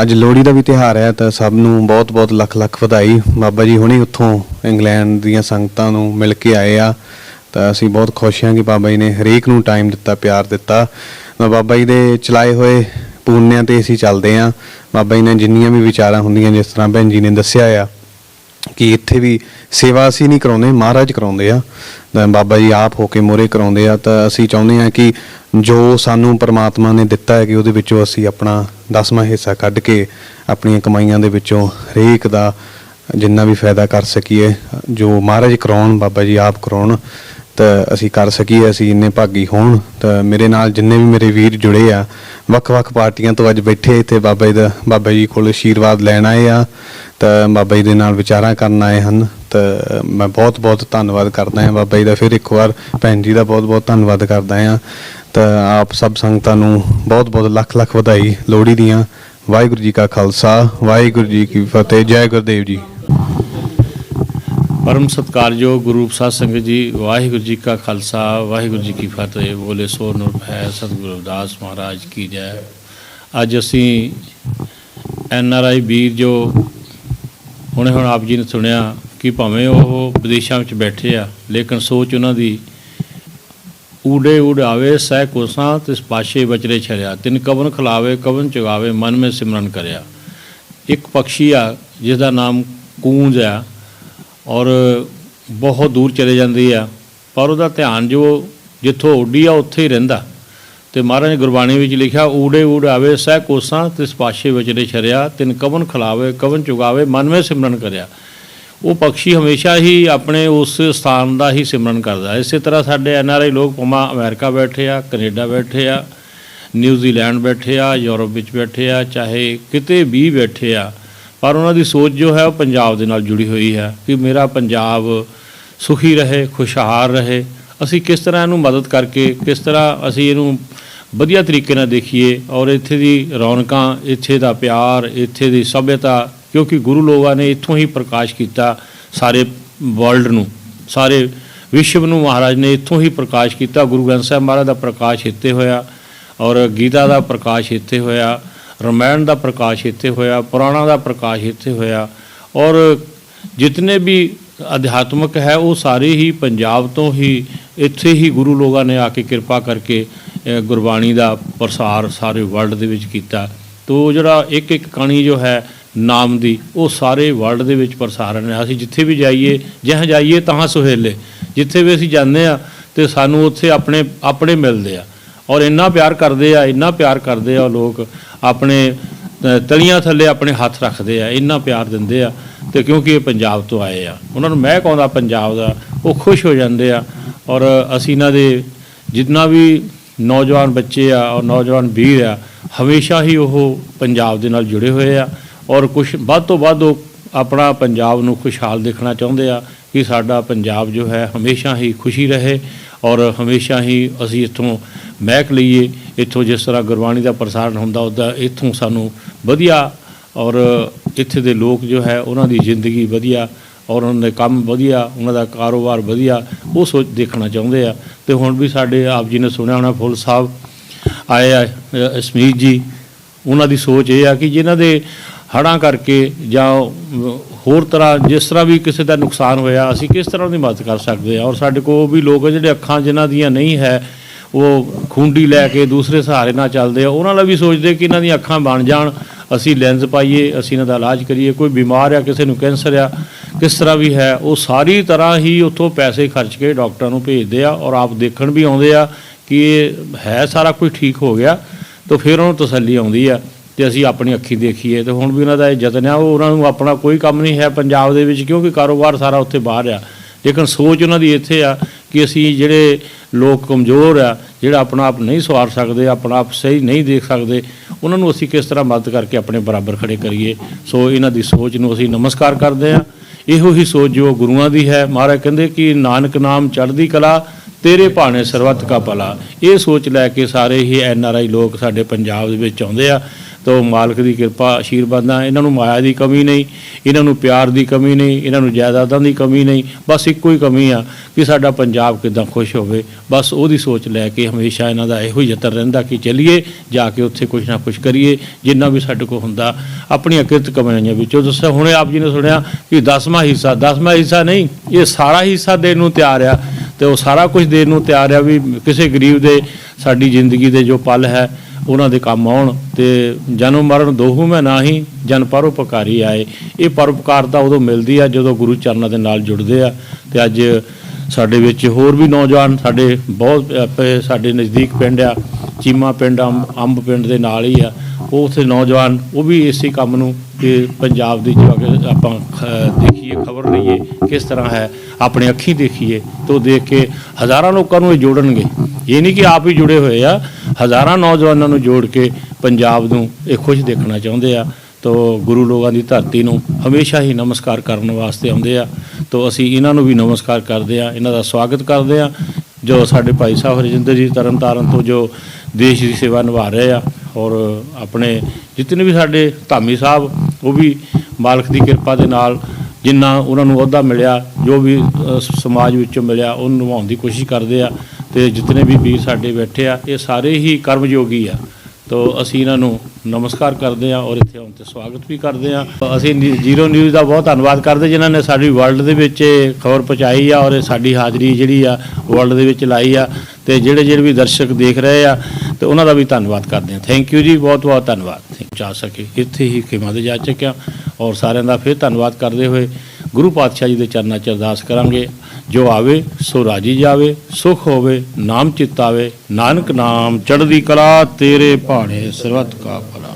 ਅੱਜ ਲੋਹੜੀ ਦਾ ਵੀ ਤਿਉਹਾਰ ਹੈ ਤਾਂ ਸਭ ਨੂੰ ਬਹੁਤ ਬਹੁਤ ਲੱਖ ਲੱਖ ਵਧਾਈ। ਬਾਬਾ ਜੀ ਹੁਣੇ ਉੱਥੋਂ ਇੰਗਲੈਂਡ ਦੀਆਂ ਸੰਗਤਾਂ ਨੂੰ ਮਿਲ ਕੇ ਆਏ ਆ। ਤਾਂ ਅਸੀਂ ਬਹੁਤ ਖੁਸ਼ ਹਾਂ ਕਿ ਬਾਬਾ ਜੀ ਨੇ ਹਰੇਕ ਨੂੰ ਟਾਈਮ ਦਿੱਤਾ, ਪਿਆਰ ਦਿੱਤਾ। ਤਾਂ ਬਾਬਾ ਜੀ ਦੇ ਚਲਾਏ ਹੋਏ ਪੂਰਨਿਆਂ ਤੇ ਅਸੀਂ ਚੱਲਦੇ ਹਾਂ। ਬਾਬਾ ਜੀ ਨੇ ਜਿੰਨੀਆਂ ਵੀ ਵਿਚਾਰਾਂ ਹੁੰਦੀਆਂ ਜਿਸ ਤਰ੍ਹਾਂ ਭੈਣ ਜੀ ਨੇ ਦੱਸਿਆ ਆ ਕਿ ਇੱਥੇ ਵੀ ਸੇਵਾ ਅਸੀਂ ਨਹੀਂ ਕਰਾਉਂਦੇ, ਮਹਾਰਾਜ ਕਰਾਉਂਦੇ ਆ। ਤਾਂ ਬਾਬਾ ਜੀ ਆਪ ਹੋ ਕੇ ਮੋਰੇ ਕਰਾਉਂਦੇ ਆ, ਤਾਂ ਅਸੀਂ ਚਾਹੁੰਦੇ ਆ ਕਿ ਜੋ ਸਾਨੂੰ ਪਰਮਾਤਮਾ ਨੇ ਦਿੱਤਾ ਹੈ ਕਿ ਉਹਦੇ ਵਿੱਚੋਂ ਅਸੀਂ ਆਪਣਾ ਦਸਵਾਂ ਹਿੱਸਾ ਕੱਢ ਕੇ ਆਪਣੀਆਂ ਕਮਾਈਆਂ ਦੇ ਵਿੱਚੋਂ ਹਰੇਕ ਦਾ ਜਿੰਨਾ ਵੀ ਫਾਇਦਾ ਕਰ ਸਕੀਏ, ਜੋ ਮਹਾਰਾਜ ਕਰਾਉਣ, ਬਾਬਾ ਜੀ ਆਪ ਕਰਾਉਣ। ਤਾਂ ਅਸੀਂ ਕਰ ਸਕੀਏ, ਅਸੀਂ ਇੰਨੇ ਭਾਗੀ ਹੋਣ। ਤਾਂ ਮੇਰੇ ਨਾਲ ਜਿੰਨੇ ਵੀ ਮੇਰੇ ਵੀਰ ਜੁੜੇ ਆ, ਵੱਖ-ਵੱਖ ਪਾਰਟੀਆਂ ਤੋਂ ਅੱਜ ਬੈਠੇ ਇੱਥੇ ਬਾਬਾ ਜੀ ਦਾ, ਬਾਬਾ ਜੀ ਕੋਲ ਆਸ਼ੀਰਵਾਦ ਲੈਣ ਆਏ ਆ। ਤਾਂ ਬਾਬਾ ਜੀ ਦੇ ਨਾਲ ਵਿਚਾਰਾਂ ਕਰਨ ਆਏ ਹਨ। ਤਾਂ ਮੈਂ ਬਹੁਤ-ਬਹੁਤ ਧੰਨਵਾਦ ਕਰਦਾ ਹਾਂ ਬਾਬਾ ਜੀ ਦਾ। ਫਿਰ ਇੱਕ ਵਾਰ ਭੈਣ ਜੀ ਦਾ ਬਹੁਤ-ਬਹੁਤ ਧੰਨਵਾਦ ਕਰਦਾ ਹਾਂ। ਤਾਂ ਆਪ ਸਭ ਸੰਗਤਾਂ ਨੂੰ ਬਹੁਤ-ਬਹੁਤ, ਲੱਖ-ਲੱਖ ਵਧਾਈ ਲੋਹੜੀ ਦੀਆਂ। ਵਾਹਿਗੁਰੂ ਜੀ ਕਾ ਖਾਲਸਾ, ਵਾਹਿਗੁਰੂ ਜੀ ਕੀ ਫਤਿਹ, ਜੈ ਗੁਰਦੇਵ ਜੀ। ਪਰਮ ਸਤਕਾਰਯੋਗ ਗੁਰੂ ਸਾਹਿਬ ਸੰਗਤ ਜੀ, ਵਾਹਿਗੁਰੂ ਜੀ ਕਾ ਖਾਲਸਾ, ਵਾਹਿਗੁਰੂ ਜੀ ਕੀ ਫਤਿਹ। ਬੋਲੇ ਸੋ ਨਿਰਭੈ ਸਤਿਗੁਰੂ ਰਵਿਦਾਸ ਮਹਾਰਾਜ ਕੀ ਜੈ। ਅੱਜ ਅਸੀਂ ਐਨ ਆਰ ਆਈ ਵੀਰ ਜੋ ਹੁਣੇ ਹੁਣ ਆਪ ਜੀ ਨੇ ਸੁਣਿਆ ਕਿ ਭਾਵੇਂ ਉਹ ਵਿਦੇਸ਼ਾਂ ਵਿੱਚ ਬੈਠੇ ਆ, ਲੇਕਿਨ ਸੋਚ ਉਹਨਾਂ ਦੀ ਊੜੇ ਉਡਾਵੇ ਸਹਿ ਕੋਸਾਂ ਤਿਸ ਪਾਸ਼ੇ ਬਚਰੇ ਛਰਿਆ। ਤਿਨ ਕਵਨ ਖਲਾਵੇ, ਕਵਨ ਚੁਗਾਵੇ, ਮਨ ਮੇ ਸਿਮਰਨ ਕਰਿਆ। ਇੱਕ ਪਕਸ਼ੀ ਆ ਜਿਸ ਦਾ ਨਾਮ ਕੂੰਜ ਆ। ਔਰ ਬਹੁਤ ਦੂਰ ਚਲੇ ਜਾਂਦੀ ਆ, ਪਰ ਉਹਦਾ ਧਿਆਨ ਜੋ ਜਿੱਥੋਂ ਉੱਡੀ ਆ, ਉੱਥੇ ਹੀ ਰਹਿੰਦਾ। ਤੇ ਮਹਾਰਾਜ ਨੇ ਗੁਰਬਾਣੀ ਵਿੱਚ ਲਿਖਿਆ, ਊੜੇ ਉਡਾਵੇ ਸਹਿ ਕੋਸਾਂ ਤਿਸ ਪਾਸ਼ੇ ਵਿਚਰੇ ਛਰਿਆ, ਤਿਨ ਕਵਨ ਖਲਾਵੇ, ਕਵਨ ਚੁਗਾਵੇ ਮਨ ਵਿੱਚ ਸਿਮਰਨ ਕਰਿਆ। ਉਹ ਪੰਛੀ ਹਮੇਸ਼ਾ ਹੀ ਆਪਣੇ ਉਸ ਸਥਾਨ ਦਾ ਹੀ ਸਿਮਰਨ ਕਰਦਾ। ਇਸੇ ਤਰ੍ਹਾਂ ਸਾਡੇ ਐਨ ਆਰ ਆਈ ਲੋਕ ਭਾਵੇਂ ਅਮਰੀਕਾ ਬੈਠੇ ਆ, ਕੈਨੇਡਾ ਬੈਠੇ ਆ, ਨਿਊਜ਼ੀਲੈਂਡ ਬੈਠੇ ਆ, ਯੂਰਪ ਵਿੱਚ ਬੈਠੇ ਆ, ਚਾਹੇ ਕਿਤੇ ਵੀ ਬੈਠੇ ਆ ਪਰ ਉਹਨਾਂ ਦੀ ਸੋਚ ਜੋ ਹੈ ਉਹ ਪੰਜਾਬ ਦੇ ਨਾਲ ਜੁੜੀ ਹੋਈ ਹੈ ਕਿ ਮੇਰਾ ਪੰਜਾਬ ਸੁਖੀ ਰਹੇ, ਖੁਸ਼ਹਾਲ ਰਹੇ। ਅਸੀਂ ਕਿਸ ਤਰ੍ਹਾਂ ਇਹਨੂੰ ਮਦਦ ਕਰਕੇ, ਕਿਸ ਤਰ੍ਹਾਂ ਅਸੀਂ ਇਹਨੂੰ ਵਧੀਆ ਤਰੀਕੇ ਨਾਲ ਦੇਖੀਏ ਔਰ ਇੱਥੇ ਦੀ ਰੌਣਕਾਂ, ਇੱਥੇ ਦਾ ਪਿਆਰ, ਇੱਥੇ ਦੀ ਸਭਿਅਤਾ, ਕਿਉਂਕਿ ਗੁਰੂ ਲੋਕਾਂ ਨੇ ਇੱਥੋਂ ਹੀ ਪ੍ਰਕਾਸ਼ ਕੀਤਾ ਸਾਰੇ ਵਰਲਡ ਨੂੰ, ਸਾਰੇ ਵਿਸ਼ਵ ਨੂੰ ਮਹਾਰਾਜ ਨੇ ਇੱਥੋਂ ਹੀ ਪ੍ਰਕਾਸ਼ ਕੀਤਾ। ਗੁਰੂ ਗ੍ਰੰਥ ਸਾਹਿਬ ਮਹਾਰਾਜ ਦਾ ਪ੍ਰਕਾਸ਼ ਇੱਥੇ ਹੋਇਆ ਔਰ ਗੀਤਾ ਦਾ ਪ੍ਰਕਾਸ਼ ਇੱਥੇ ਹੋਇਆ। ਰਮਾਇਣ ਦਾ ਪ੍ਰਕਾਸ਼ ਇੱਥੇ ਹੋਇਆ ਪੁਰਾਣਾ ਦਾ ਪ੍ਰਕਾਸ਼ ਇੱਥੇ ਹੋਇਆ ਔਰ ਜਿਤਨੇ ਵੀ ਅਧਿਆਤਮਕ ਹੈ ਉਹ ਸਾਰੇ ਹੀ ਪੰਜਾਬ ਤੋਂ ਹੀ ਇੱਥੇ ਹੀ ਗੁਰੂ ਲੋਕਾਂ ਨੇ ਆ ਕੇ ਕਿਰਪਾ ਕਰਕੇ ਗੁਰਬਾਣੀ ਦਾ ਪ੍ਰਸਾਰ ਸਾਰੇ ਵਰਲਡ ਦੇ ਵਿੱਚ ਕੀਤਾ ਤੋ ਜਿਹੜਾ ਇੱਕ ਇੱਕ ਕਹਾਣੀ ਜੋ ਹੈ ਨਾਮ ਦੀ ਉਹ ਸਾਰੇ ਵਰਲਡ ਦੇ ਵਿੱਚ ਪ੍ਰਸਾਰਣ ਹੈ ਅਸੀਂ ਜਿੱਥੇ ਵੀ ਜਾਈਏ ਜਿਹਾਂ ਜਾਈਏ ਤਾਂ ਸੁਹੇਲੇ ਜਿੱਥੇ ਵੀ ਅਸੀਂ ਜਾਂਦੇ ਆ ਤੇ ਸਾਨੂੰ ਉੱਥੇ ਆਪਣੇ ਆਪਣੇ ਮਿਲਦੇ ਆ ਔਰ ਇੰਨਾ ਪਿਆਰ ਕਰਦੇ ਆ ਇੰਨਾ ਪਿਆਰ ਕਰਦੇ ਆ ਉਹ ਲੋਕ ਆਪਣੇ ਤਲੀਆਂ ਥੱਲੇ ਆਪਣੇ ਹੱਥ ਰੱਖਦੇ ਆ, ਇੰਨਾ ਪਿਆਰ ਦਿੰਦੇ ਆ ਤੇ ਕਿਉਂਕਿ ਇਹ ਪੰਜਾਬ ਤੋਂ ਆਏ ਆ। ਉਹਨਾਂ ਨੂੰ ਮਹਿਕ ਆਉਂਦਾ ਪੰਜਾਬ ਦਾ, ਉਹ ਖੁਸ਼ ਹੋ ਜਾਂਦੇ ਆ ਔਰ ਅਸੀਂ ਇਹਨਾਂ ਦੇ ਜਿੰਨਾ ਵੀ ਨੌਜਵਾਨ ਬੱਚੇ ਆ ਔਰ ਨੌਜਵਾਨ ਵੀਰ ਆ, ਹਮੇਸ਼ਾ ਹੀ ਉਹ ਪੰਜਾਬ ਦੇ ਨਾਲ ਜੁੜੇ ਹੋਏ ਆ ਔਰ ਕੁਝ ਵੱਧ ਤੋਂ ਵੱਧ ਉਹ ਆਪਣਾ ਪੰਜਾਬ ਨੂੰ ਖੁਸ਼ਹਾਲ ਦੇਖਣਾ ਚਾਹੁੰਦੇ ਆ ਕਿ ਸਾਡਾ ਪੰਜਾਬ ਜੋ ਹੈ ਹਮੇਸ਼ਾ ਹੀ ਖੁਸ਼ੀ ਰਹੇ ਔਰ ਹਮੇਸ਼ਾ ਹੀ ਅਸੀਂ ਇੱਥੋਂ ਮਹਿਕ ਲਈਏ ਇੱਥੋਂ ਜਿਸ ਤਰ੍ਹਾਂ ਗੁਰਬਾਣੀ ਦਾ ਪ੍ਰਸਾਰਣ ਹੁੰਦਾ ਉਹਦਾ ਇੱਥੋਂ ਸਾਨੂੰ ਵਧੀਆ ਔਰ ਇੱਥੇ ਦੇ ਲੋਕ ਜੋ ਹੈ ਉਹਨਾਂ ਦੀ ਜ਼ਿੰਦਗੀ ਵਧੀਆ ਔਰ ਉਹਨਾਂ ਦੇ ਕੰਮ ਵਧੀਆ ਉਹਨਾਂ ਦਾ ਕਾਰੋਬਾਰ ਵਧੀਆ ਉਹ ਸੋਚ ਦੇਖਣਾ ਚਾਹੁੰਦੇ ਆ। ਤੇ ਹੁਣ ਵੀ ਸਾਡੇ ਆਪ ਜੀ ਨੇ ਸੁਣਿਆ ਹੋਣਾ ਫੁੱਲ ਸਾਹਿਬ ਆਏ ਆ ਅ, ਅਸ਼ਮੀਤ ਜੀ ਉਹਨਾਂ ਦੀ ਸੋਚ ਇਹ ਆ ਕਿ ਜਿਨ੍ਹਾਂ ਦੇ ਹੜ੍ਹਾਂ ਕਰਕੇ ਜਾਂ ਹੋਰ ਤਰ੍ਹਾਂ ਜਿਸ ਤਰ੍ਹਾਂ ਵੀ ਕਿਸੇ ਦਾ ਨੁਕਸਾਨ ਹੋਇਆ, ਅਸੀਂ ਕਿਸ ਤਰ੍ਹਾਂ ਦੀ ਮਦਦ ਕਰ ਸਕਦੇ ਆ ਔਰ ਸਾਡੇ ਕੋਲ ਵੀ ਲੋਕ ਜਿਹੜੇ ਅੱਖਾਂ ਜਿਨ੍ਹਾਂ ਦੀਆਂ ਨਹੀਂ ਹੈ, ਉਹ ਖੁੰਡੀ ਲੈ ਕੇ ਦੂਸਰੇ ਸਹਾਰੇ ਨਾਲ ਚੱਲਦੇ ਆ। ਉਹਨਾਂ ਨਾਲ ਵੀ ਸੋਚਦੇ ਕਿ ਇਹਨਾਂ ਦੀਆਂ ਅੱਖਾਂ ਬਣ ਜਾਣ, ਅਸੀਂ ਲੈਂਸ ਪਾਈਏ, ਅਸੀਂ ਇਹਨਾਂ ਦਾ ਇਲਾਜ ਕਰੀਏ। ਕੋਈ ਬਿਮਾਰ ਆ, ਕਿਸੇ ਨੂੰ ਕੈਂਸਰ ਆ, ਕਿਸ ਤਰ੍ਹਾਂ ਵੀ ਹੈ, ਉਹ ਸਾਰੀ ਤਰ੍ਹਾਂ ਹੀ ਉੱਥੋਂ ਪੈਸੇ ਖਰਚ ਕੇ ਡਾਕਟਰਾਂ ਨੂੰ ਭੇਜਦੇ ਆ ਔਰ ਆਪ ਦੇਖਣ ਵੀ ਆਉਂਦੇ ਆ ਕਿ ਇਹ ਹੈ ਸਾਰਾ ਕੁਝ ਠੀਕ ਹੋ ਗਿਆ, ਤਾਂ ਫਿਰ ਉਹਨੂੰ ਤਸੱਲੀ ਆਉਂਦੀ ਆ। ਤੇ ਅਸੀਂ ਆਪਣੀ ਅੱਖੀ ਦੇਖੀਏ ਤੇ ਹੁਣ ਵੀ ਉਹਨਾਂ ਦਾ ਇਹ ਯਤਨ ਆ, ਉਹ ਉਹਨਾਂ ਨੂੰ ਆਪਣਾ ਕੋਈ ਕੰਮ ਨਹੀਂ ਹੈ ਪੰਜਾਬ ਦੇ ਵਿੱਚ, ਕਿਉਂਕਿ ਕਾਰੋਬਾਰ ਸਾਰਾ ਉੱਥੇ ਬਾਹਰ ਆ। ਲੇਕਿਨ ਸੋਚ ਉਹਨਾਂ ਦੀ ਇੱਥੇ ਆ ਕਿ ਅਸੀਂ ਜਿਹੜੇ ਲੋਕ ਕਮਜ਼ੋਰ ਆ, ਜਿਹੜਾ ਆਪਣਾ ਆਪ ਨਹੀਂ ਸਵਾਰ ਸਕਦੇ, ਆਪਣਾ ਆਪ ਸਹੀ ਨਹੀਂ ਦੇਖ ਸਕਦੇ, ਉਹਨਾਂ ਨੂੰ ਅਸੀਂ ਕਿਸ ਤਰ੍ਹਾਂ ਮਦਦ ਕਰਕੇ ਆਪਣੇ ਬਰਾਬਰ ਖੜੇ ਕਰੀਏ? ਸੋ ਇਹਨਾਂ ਦੀ ਸੋਚ ਨੂੰ ਅਸੀਂ ਨਮਸਕਾਰ ਕਰਦੇ ਆ ਇਹੋ ਹੀ ਸੋਚ ਜੋ ਗੁਰੂਆਂ ਦੀ ਹੈ, ਮਹਾਰਾਜ ਕਹਿੰਦੇ ਕਿ ਨਾਨਕ ਨਾਮ ਚੜ੍ਹਦੀ ਕਲਾ, ਤੇਰੇ ਭਾਣੇ ਸਰਬੱਤ ਕਾ ਭਲਾ। ਇਹ ਸੋਚ ਲੈ ਕੇ ਸਾਰੇ ਹੀ ਐਨ ਆਰ ਆਈ ਲੋਕ ਸਾਡੇ ਪੰਜਾਬ ਦੇ ਵਿੱਚ ਆਉਂਦੇ ਆ। ਤੋ ਮਾਲਕ ਦੀ ਕਿਰਪਾ ਆਸ਼ੀਰਵਾਦਾਂ ਇਹਨਾਂ ਨੂੰ ਮਾਇਆ ਦੀ ਕਮੀ ਨਹੀਂ, ਇਹਨਾਂ ਨੂੰ ਪਿਆਰ ਦੀ ਕਮੀ ਨਹੀਂ, ਇਹਨਾਂ ਨੂੰ ਜਾਇਦਾਦਾਂ ਦੀ ਕਮੀ ਨਹੀਂ, ਬਸ ਇੱਕੋ ਹੀ ਕਮੀ ਆ ਕਿ ਸਾਡਾ ਪੰਜਾਬ ਕਿਦਾਂ ਖੁਸ਼ ਹੋਵੇ। ਬਸ ਉਹਦੀ ਸੋਚ ਲੈ ਕੇ ਹਮੇਸ਼ਾ ਇਹਨਾਂ ਦਾ ਇਹੋ ਹੀ ਯਤਨ ਰਹਿੰਦਾ ਕਿ ਚੱਲੀਏ, ਜਾ ਕੇ ਉੱਥੇ ਕੁਝ ਨਾ ਕੁਝ ਕਰੀਏ, ਜਿੰਨਾ ਵੀ ਸਾਡੇ ਕੋਲ ਹੁੰਦਾ, ਆਪਣੀਆਂ ਕਿਰਤ ਕਮਾਈਆਂ ਵਿੱਚੋਂ। ਦੱਸਿਆ, ਹੁਣੇ ਆਪ ਜੀ ਨੇ ਸੁਣਿਆ ਕਿ 10ਵਾਂ ਹਿੱਸਾ 10ਵਾਂ ਹਿੱਸਾ ਨਹੀਂ, ਇਹ ਸਾਰਾ ਹਿੱਸਾ ਦੇਣ ਨੂੰ ਤਿਆਰ ਆ। ਤੇ ਉਹ ਸਾਰਾ ਕੁਝ ਦੇਣ ਨੂੰ ਤਿਆਰ ਆ ਵੀ ਕਿਸੇ ਗਰੀਬ ਦੇ ਸਾਡੀ ਜ਼ਿੰਦਗੀ ਦੇ ਜੋ ਪਲ ਹੈ ਉਹਨਾਂ ਦੇ ਕੰਮ ਆਉਣ ਤੇ ਜਨਮ ਮਰਨ ਦੋਹੂ ਮੈਂ ਨਾਹੀ, ਜਨ ਪਰਉਪਕਾਰੀ ਆਏ। ਇਹ ਪਰਉਪਕਾਰਤਾ ਉਦੋਂ ਮਿਲਦੀ ਆ ਜਦੋਂ ਗੁਰੂ ਚਰਨਾਂ ਦੇ ਨਾਲ ਜੁੜਦੇ ਆ। ਤੇ ਅੱਜ ਸਾਡੇ ਵਿੱਚ ਹੋਰ ਵੀ ਨੌਜਵਾਨ ਸਾਡੇ ਬਹੁਤ ਸਾਡੇ ਨਜ਼ਦੀਕ ਪਿੰਡ ਆ, ਚੀਮਾ ਪਿੰਡ, ਅੰਬ ਅੰਬ ਪਿੰਡ ਦੇ ਨਾਲ ਹੀ ਆ। ਉਹ ਉੱਥੇ ਨੌਜਵਾਨ, ਉਹ ਵੀ ਇਸੇ ਕੰਮ ਨੂੰ ਕਿ ਪੰਜਾਬ ਦੀ ਜੋ ਆਪਾਂ ਖ- ਦੇਖੀਏ, ਖਬਰ ਲਈਏ ਕਿਸ ਤਰ੍ਹਾਂ ਹੈ ਆਪਣੇ ਅੱਖੀਂ ਦੇਖੀਏ। ਤੋਂ ਦੇਖ ਕੇ ਹਜ਼ਾਰਾਂ ਲੋਕਾਂ ਨੂੰ ਇਹ ਜੋੜਨਗੇ। ਇਹ ਨਹੀਂ ਕਿ ਆਪ ਹੀ ਜੁੜੇ ਹੋਏ ਆ। ਹਜ਼ਾਰਾਂ ਨੌਜਵਾਨਾਂ ਨੂੰ ਜੋੜ ਕੇ ਪੰਜਾਬ ਨੂੰ ਇਹ ਖੁਸ਼ ਦੇਖਣਾ ਚਾਹੁੰਦੇ ਆ। ਤੋ ਗੁਰੂ ਲੋਕਾਂ ਦੀ ਧਰਤੀ ਨੂੰ ਹਮੇਸ਼ਾ ਹੀ ਨਮਸਕਾਰ ਕਰਨ ਵਾਸਤੇ ਆਉਂਦੇ ਆ। ਤੋ ਅਸੀਂ ਇਹਨਾਂ ਨੂੰ ਵੀ ਨਮਸਕਾਰ ਕਰਦੇ ਆ, ਇਹਨਾਂ ਦਾ ਸਵਾਗਤ ਕਰਦੇ ਆ। ਜੋ ਸਾਡੇ ਭਾਈ ਸਾਹਿਬ ਹਰਜਿੰਦਰ ਜੀ ਤਰਨਤਾਰਨ ਤੋਂ ਜੋ ਦੇਸ਼ ਦੀ ਸੇਵਾ ਨਿਭਾ ਰਹੇ ਆ ਔਰ ਆਪਣੇ ਜਿਤਨੇ ਵੀ ਸਾਡੇ ਧਾਮੀ ਸਾਹਿਬ, ਉਹ ਵੀ ਮਾਲਕ ਦੀ ਕਿਰਪਾ ਦੇ ਨਾਲ ਜਿੰਨਾ ਉਹਨਾਂ ਨੂੰ ਅਹੁਦਾ ਮਿਲਿਆ, ਜੋ ਵੀ ਸਮਾਜ ਵਿੱਚੋਂ ਮਿਲਿਆ ਉਹ ਨਿਭਾਉਣ ਦੀ ਕੋਸ਼ਿਸ਼ ਕਰਦੇ ਆ। ਤੇ ਜਿਤਨੇ ਵੀ ਵੀਰ ਸਾਡੇ ਬੈਠੇ ਆ, ਇਹ ਸਾਰੇ ਹੀ ਕਰਮਯੋਗੀ ਆ। ਤੋ ਅਸੀਂ ਇਹਨਾਂ ਨੂੰ ਨਮਸਕਾਰ ਕਰਦੇ ਆ ਔਰ ਇੱਥੇ ਆਉਣ ਤੇ ਸਵਾਗਤ ਵੀ ਕਰਦੇ ਆ। ਅਸੀਂ ਜ਼ੀਰੋ ਨਿਊਜ਼ ਦਾ ਬਹੁਤ ਧੰਨਵਾਦ ਕਰਦੇ ਜਿਨ੍ਹਾਂ ਨੇ ਸਾਡੀ ਵਰਲਡ ਦੇ ਵਿੱਚ ਇਹ ਖਬਰ ਪਹੁੰਚਾਈ ਆ ਔਰ ਇਹ ਸਾਡੀ ਹਾਜ਼ਰੀ ਜਿਹੜੀ ਆ ਵਰਲਡ ਦੇ ਵਿੱਚ ਲਾਈ ਆ ਤੇ ਜਿਹੜੇ ਜਿਹੜੇ ਵੀ ਦਰਸ਼ਕ ਦੇਖ ਰਹੇ ਆ, ਤੇ ਉਹਨਾਂ ਦਾ ਵੀ ਧੰਨਵਾਦ ਕਰਦੇ ਆ। ਥੈਂਕ ਯੂ ਜੀ, ਬਹੁਤ ਬਹੁਤ ਧੰਨਵਾਦ। ਜਾ ਸਕੇ, ਇੱਥੇ ਹੀ ਖਿਮਾ ਦੇ ਜਾ ਚੱਕਿਆ ਔਰ ਸਾਰਿਆਂ ਦਾ ਫਿਰ ਧੰਨਵਾਦ ਕਰਦੇ ਹੋਏ ਗੁਰੂ ਪਾਤਸ਼ਾਹ ਜੀ ਦੇ ਚਰਨਾਂ 'ਚ ਅਰਦਾਸ ਕਰਾਂਗੇ। ਜੋ ਆਵੇ, ਸੋ ਰਾਜੀ ਜਾਵੇ, ਸੁਖ ਹੋਵੇ, ਨਾਮ ਚਿਤਾਵੇ ਨਾਨਕ ਨਾਮ, ਚੜ੍ਹਦੀ ਕਲਾ ਤੇਰੇ ਭਾਣੇ, ਸਰਬੱਤ ਕਾ ਭਲਾ।